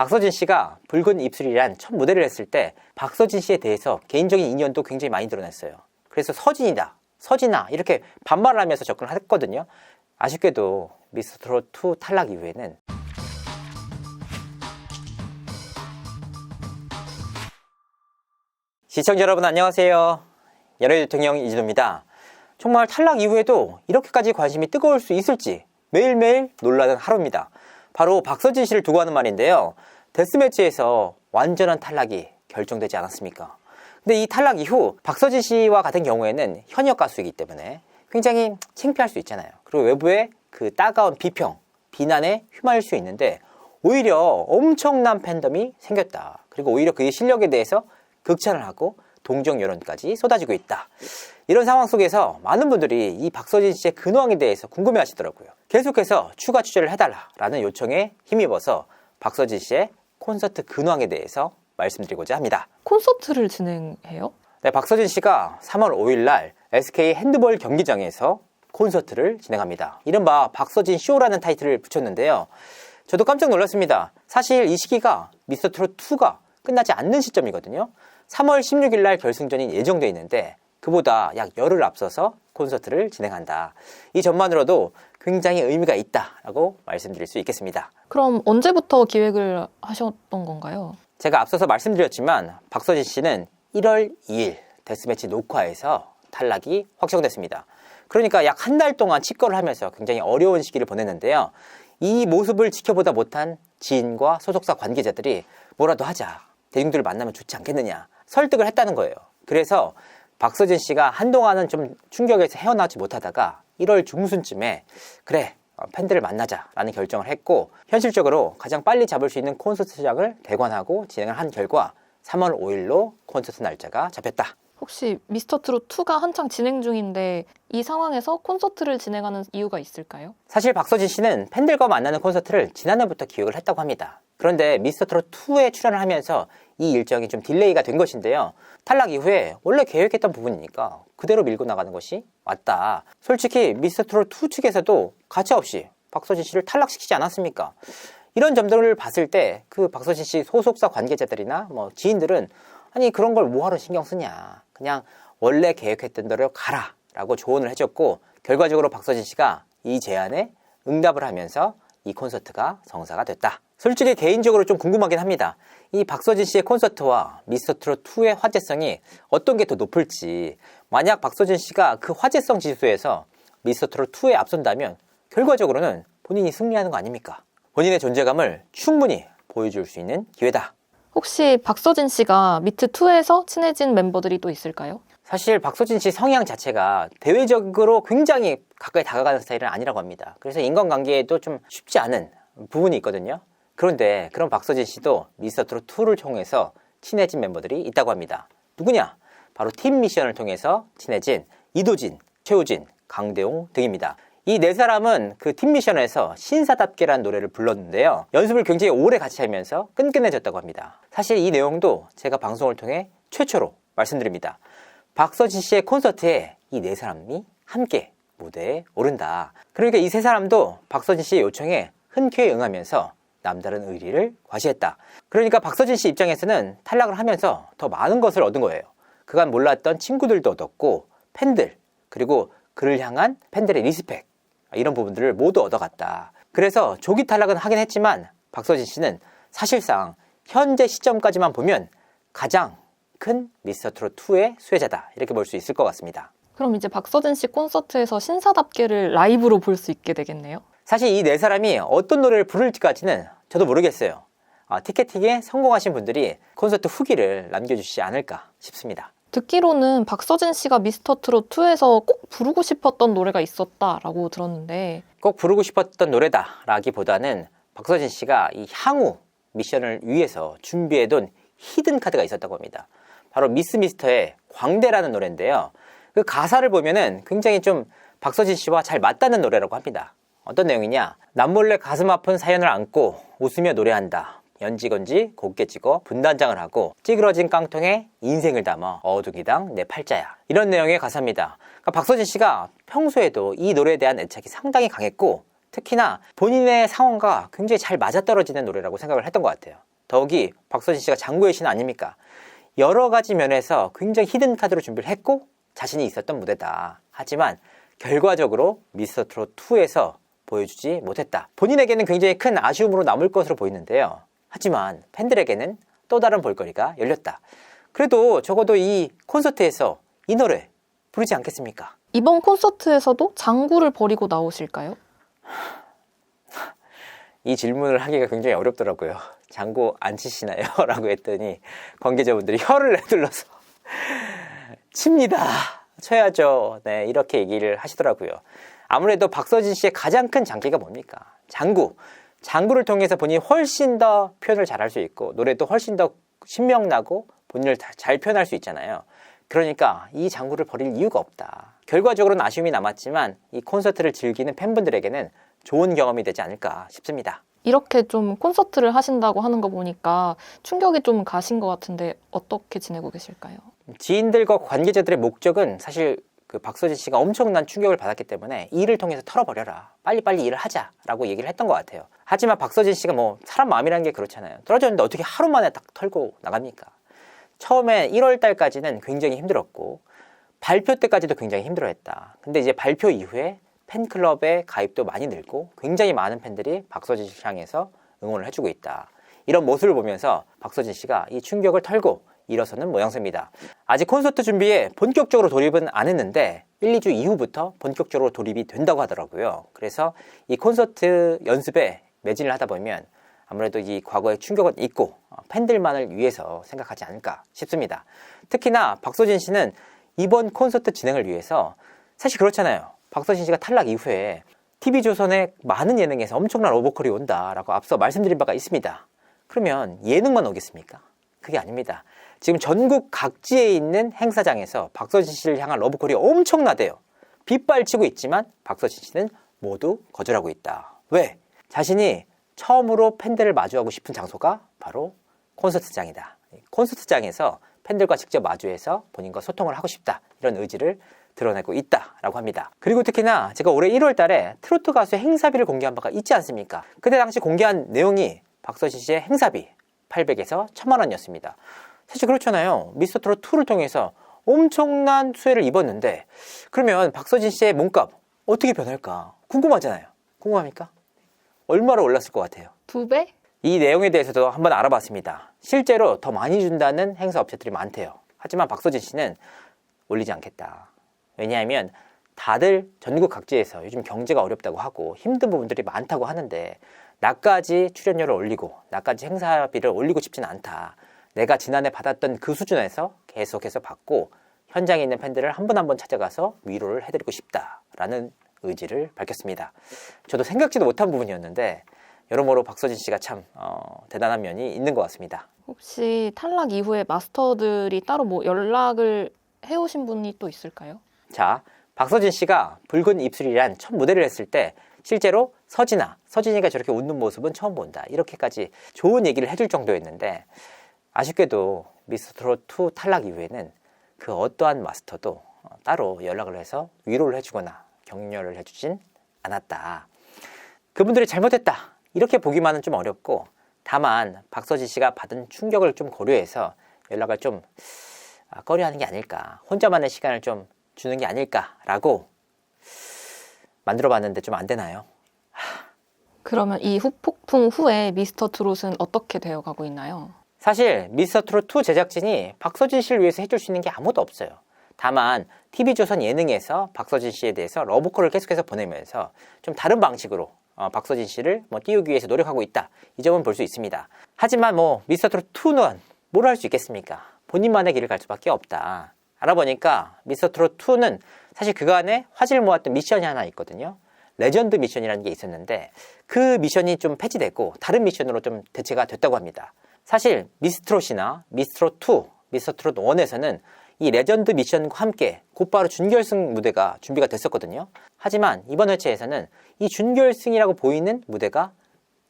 박서진 씨가 붉은 입술이란 첫 무대를 했을 때 박서진 씨에 대해서 개인적인 인연도 굉장히 많이 드러냈어요. 그래서 서진이다, 서진아 이렇게 반말을 하면서 접근을 했거든요. 아쉽게도 미스터트롯 2 탈락 이후에는 시청자 여러분 안녕하세요. 열애 대통령 이진호입니다. 정말 탈락 이후에도 이렇게까지 관심이 뜨거울 수 있을지 매일매일 놀라는 하루입니다. 바로 박서진 씨를 두고 하는 말인데요. 데스매치에서 완전한 탈락이 결정되지 않았습니까? 근데 이 탈락 이후 박서진 씨와 같은 경우에는 현역 가수이기 때문에 굉장히 창피할 수 있잖아요. 그리고 외부의 그 따가운 비평, 비난에 휘말릴 수 있는데 오히려 엄청난 팬덤이 생겼다. 그리고 오히려 그의 실력에 대해서 극찬을 하고 동정 여론까지 쏟아지고 있다. 이런 상황 속에서 많은 분들이 이 박서진 씨의 근황에 대해서 궁금해 하시더라고요. 계속해서 추가 취재를 해달라라는 요청에 힘입어서 박서진 씨의 콘서트 근황에 대해서 말씀드리고자 합니다. 콘서트를 진행해요? 네, 박서진 씨가 3월 5일 날 SK 핸드볼 경기장에서 콘서트를 진행합니다. 이른바 박서진 쇼라는 타이틀을 붙였는데요. 저도 깜짝 놀랐습니다. 사실 이 시기가 미스터 트롯 2가 끝나지 않는 시점이거든요. 3월 16일 날 결승전이 예정되어 있는데 그보다 약 열흘 앞서서 콘서트를 진행한다. 이 점만으로도 굉장히 의미가 있다라고 말씀드릴 수 있겠습니다. 그럼 언제부터 기획을 하셨던 건가요? 제가 앞서서 말씀드렸지만 박서진 씨는 1월 2일 데스매치 녹화에서 탈락이 확정됐습니다. 그러니까 약 한 달 동안 치과를 하면서 굉장히 어려운 시기를 보냈는데요. 이 모습을 지켜보다 못한 지인과 소속사 관계자들이 뭐라도 하자. 대중들을 만나면 좋지 않겠느냐. 설득을 했다는 거예요. 그래서 박서진 씨가 한동안은 좀 충격에서 헤어나오지 못하다가 1월 중순쯤에 그래 어, 팬들을 만나자라는 결정을 했고 현실적으로 가장 빨리 잡을 수 있는 콘서트장을 대관하고 진행을 한 결과 3월 5일로 콘서트 날짜가 잡혔다. 혹시 미스터 트롯 2가 한창 진행 중인데 이 상황에서 콘서트를 진행하는 이유가 있을까요? 사실 박서진 씨는 팬들과 만나는 콘서트를 지난해부터 기획을 했다고 합니다. 그런데 미스터 트롯 2에 출연을 하면서 이 일정이 좀 딜레이가 된 것인데요. 탈락 이후에 원래 계획했던 부분이니까 그대로 밀고 나가는 것이 맞다. 솔직히 미스터 트롯 2 측에서도 가차없이 박서진 씨를 탈락시키지 않았습니까? 이런 점들을 봤을 때 그 박서진 씨 소속사 관계자들이나 뭐 지인들은 아니 그런 걸 뭐하러 신경 쓰냐. 그냥 원래 계획했던 대로 가라. 라고 조언을 해줬고 결과적으로 박서진 씨가 이 제안에 응답을 하면서 이 콘서트가 성사가 됐다. 솔직히 개인적으로 좀 궁금하긴 합니다. 이 박서진 씨의 콘서트와 미스터트롯 2의 화제성이 어떤 게 더 높을지 만약 박서진 씨가 그 화제성 지수에서 미스터트롯 2에 앞선다면 결과적으로는 본인이 승리하는 거 아닙니까? 본인의 존재감을 충분히 보여줄 수 있는 기회다. 혹시 박서진 씨가 미트2에서 친해진 멤버들이 또 있을까요? 사실 박서진 씨 성향 자체가 대외적으로 굉장히 가까이 다가가는 스타일은 아니라고 합니다. 그래서 인간관계에도 좀 쉽지 않은 부분이 있거든요. 그런데 그런 박서진 씨도 미스터트롯 2를 통해서 친해진 멤버들이 있다고 합니다. 누구냐? 바로 팀 미션을 통해서 친해진 이도진, 최우진, 강대용 등입니다. 이 네 사람은 그 팀 미션에서 신사답게란 노래를 불렀는데요. 연습을 굉장히 오래 같이 하면서 끈끈해졌다고 합니다. 사실 이 내용도 제가 방송을 통해 최초로 말씀드립니다. 박서진 씨의 콘서트에 이 네 사람이 함께 무대에 오른다. 그러니까 이 세 사람도 박서진 씨의 요청에 흔쾌히 응하면서 남다른 의리를 과시했다. 그러니까 박서진 씨 입장에서는 탈락을 하면서 더 많은 것을 얻은 거예요. 그간 몰랐던 친구들도 얻었고 팬들 그리고 그를 향한 팬들의 리스펙 이런 부분들을 모두 얻어갔다. 그래서 조기 탈락은 하긴 했지만 박서진 씨는 사실상 현재 시점까지만 보면 가장 큰 미스터 트롯 2의 수혜자다 이렇게 볼 수 있을 것 같습니다. 그럼 이제 박서진 씨 콘서트에서 신사답게를 라이브로 볼 수 있게 되겠네요. 사실 이 네 사람이 어떤 노래를 부를지까지는 저도 모르겠어요. 아, 티켓팅에 성공하신 분들이 콘서트 후기를 남겨주시지 않을까 싶습니다. 듣기로는 박서진 씨가 미스터 트롯 2에서 꼭 부르고 싶었던 노래가 있었다라고 들었는데 꼭 부르고 싶었던 노래다라기보다는 박서진 씨가 이 향후 미션을 위해서 준비해둔 히든 카드가 있었다고 합니다. 바로 미스 미스터의 광대라는 노래인데요. 그 가사를 보면은 굉장히 좀 박서진 씨와 잘 맞닿는 노래라고 합니다. 어떤 내용이냐? 남몰래 가슴 아픈 사연을 안고 웃으며 노래한다. 연지건지 곱게 찍어 분단장을 하고 찌그러진 깡통에 인생을 담아 어둥이당 내 팔자야. 이런 내용의 가사입니다. 그러니까 박서진 씨가 평소에도 이 노래에 대한 애착이 상당히 강했고 특히나 본인의 상황과 굉장히 잘 맞아떨어지는 노래라고 생각을 했던 것 같아요. 더욱이 박서진 씨가 장구의 신 아닙니까? 여러 가지 면에서 굉장히 히든 카드로 준비를 했고 자신이 있었던 무대다. 하지만 결과적으로 미스터 트롯 2에서 보여주지 못했다. 본인에게는 굉장히 큰 아쉬움으로 남을 것으로 보이는데요. 하지만 팬들에게는 또 다른 볼거리가 열렸다. 그래도 적어도 이 콘서트에서 이 노래 부르지 않겠습니까? 이번 콘서트에서도 장구를 버리고 나오실까요? 이 질문을 하기가 굉장히 어렵더라고요. 장구 안 치시나요? 라고 했더니 관계자분들이 혀를 내둘러서 칩니다. 쳐야죠. 네, 이렇게 얘기를 하시더라고요. 아무래도 박서진 씨의 가장 큰 장기가 뭡니까? 장구. 장구를 통해서 본인이 훨씬 더 표현을 잘할 수 있고 노래도 훨씬 더 신명나고 본인을 다- 잘 표현할 수 있잖아요. 그러니까 이 장구를 버릴 이유가 없다. 결과적으로는 아쉬움이 남았지만 이 콘서트를 즐기는 팬분들에게는 좋은 경험이 되지 않을까 싶습니다. 이렇게 좀 콘서트를 하신다고 하는 거 보니까 충격이 좀 가신 것 같은데 어떻게 지내고 계실까요? 지인들과 관계자들의 목적은 사실 그 박서진 씨가 엄청난 충격을 받았기 때문에 이 일을 통해서 털어버려라. 빨리빨리 일을 하자라고 얘기를 했던 것 같아요. 하지만 박서진 씨가 뭐 사람 마음이라는 게 그렇잖아요. 떨어졌는데 어떻게 하루 만에 딱 털고 나갑니까? 처음에 1월 달까지는 굉장히 힘들었고 발표 때까지도 굉장히 힘들어했다. 근데 이제 발표 이후에 팬클럽의 가입도 많이 늘고 굉장히 많은 팬들이 박서진 씨를 향해서 응원을 해주고 있다. 이런 모습을 보면서 박서진 씨가 이 충격을 털고 일어서는 모양새입니다. 아직 콘서트 준비에 본격적으로 돌입은 안 했는데 1, 2주 이후부터 본격적으로 돌입이 된다고 하더라고요. 그래서 이 콘서트 연습에 매진을 하다 보면 아무래도 이 과거의 충격은 있고 어, 팬들만을 위해서 생각하지 않을까 싶습니다. 특히나 박서진 씨는 이번 콘서트 진행을 위해서 사실 그렇잖아요. 박서진 씨가 탈락 이후에 TV조선의 많은 예능에서 엄청난 오버콜이 온다라고 앞서 말씀드린 바가 있습니다. 그러면 예능만 오겠습니까? 그게 아닙니다. 지금 전국 각지에 있는 행사장에서 박서진 씨를 향한 러브콜이 엄청나대요. 빗발치고 있지만 박서진 씨는 모두 거절하고 있다. 왜? 자신이 처음으로 팬들을 마주하고 싶은 장소가 바로 콘서트장이다. 콘서트장에서 팬들과 직접 마주해서 본인과 소통을 하고 싶다. 이런 의지를 드러내고 있다라고 합니다. 그리고 특히나 제가 올해 1월 달에 트로트 가수의 행사비를 공개한 바가 있지 않습니까? 그때 당시 공개한 내용이 박서진 씨의 행사비 800에서 1000만 원이었습니다. 사실 그렇잖아요. 미스터 트롯 2를 통해서 엄청난 수혜를 입었는데 그러면 박서진 씨의 몸값 어떻게 변할까 궁금하잖아요. 궁금합니까? 얼마로 올랐을 것 같아요? 두 배? 이 내용에 대해서도 한번 알아봤습니다. 실제로 더 많이 준다는 행사 업체들이 많대요. 하지만 박서진 씨는 올리지 않겠다. 왜냐하면 다들 전국 각지에서 요즘 경제가 어렵다고 하고 힘든 부분들이 많다고 하는데 나까지 출연료를 올리고 나까지 행사비를 올리고 싶지는 않다. 내가 지난해 받았던 그 수준에서 계속해서 받고 현장에 있는 팬들을 한 번 한 번 찾아가서 위로를 해드리고 싶다라는 의지를 밝혔습니다. 저도 생각지도 못한 부분이었는데 여러모로 박서진 씨가 참 어, 대단한 면이 있는 것 같습니다. 혹시 탈락 이후에 마스터들이 따로 뭐 연락을 해오신 분이 또 있을까요? 자, 박서진 씨가 붉은 입술이란 첫 무대를 했을 때 실제로 서진아, 서진이가 저렇게 웃는 모습은 처음 본다. 이렇게까지 좋은 얘기를 해줄 정도였는데 아쉽게도 미스터 트롯 2 탈락 이후에는 그 어떠한 마스터도 어, 따로 연락을 해서 위로를 해주거나 격려를 해주진 않았다. 그분들이 잘못했다. 이렇게 보기만은 좀 어렵고 다만 박서진 씨가 받은 충격을 좀 고려해서 연락을 좀 아, 꺼려하는 게 아닐까. 혼자만의 시간을 좀 주는 게 아닐까라고 만들어 봤는데 좀 안 되나요? 그러면 이 후폭풍 후에 미스터 트롯은 어떻게 되어가고 있나요? 사실 미스터 트롯 2 제작진이 박서진 씨를 위해서 해줄 수 있는 게 아무도 없어요. 다만 TV조선 예능에서 박서진 씨에 대해서 러브콜을 계속해서 보내면서 좀 다른 방식으로 어, 박서진 씨를 뭐 띄우기 위해서 노력하고 있다. 이 점은 볼 수 있습니다. 하지만 뭐 미스터 트롯 2는 뭘 할 수 있겠습니까? 본인만의 길을 갈 수밖에 없다. 알아보니까 미스터 트롯 2는 사실 그간에 화제를 모았던 미션이 하나 있거든요. 레전드 미션이라는 게 있었는데 그 미션이 좀 폐지됐고 다른 미션으로 좀 대체가 됐다고 합니다. 사실 미스트롯이나 미스트롯 2, 미스터트롯 1에서는 이 레전드 미션과 함께 곧바로 준결승 무대가 준비가 됐었거든요. 하지만 이번 회차에서는 이 준결승이라고 보이는 무대가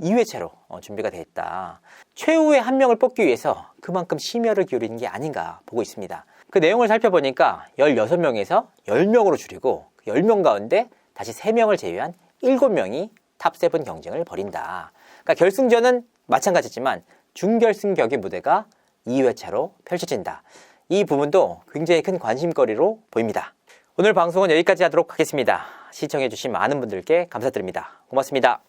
2회차로 어, 준비가 돼 있다. 최후의 한 명을 뽑기 위해서 그만큼 심혈을 기울이는 게 아닌가 보고 있습니다. 그 내용을 살펴보니까 16명에서 10명으로 줄이고 그 10명 가운데 다시 3명을 제외한 7명이 탑7 경쟁을 벌인다. 그러니까 결승전은 마찬가지지만 준결승 격의 무대가 2회차로 펼쳐진다. 이 부분도 굉장히 큰 관심거리로 보입니다. 오늘 방송은 여기까지 하도록 하겠습니다. 시청해주신 많은 분들께 감사드립니다. 고맙습니다.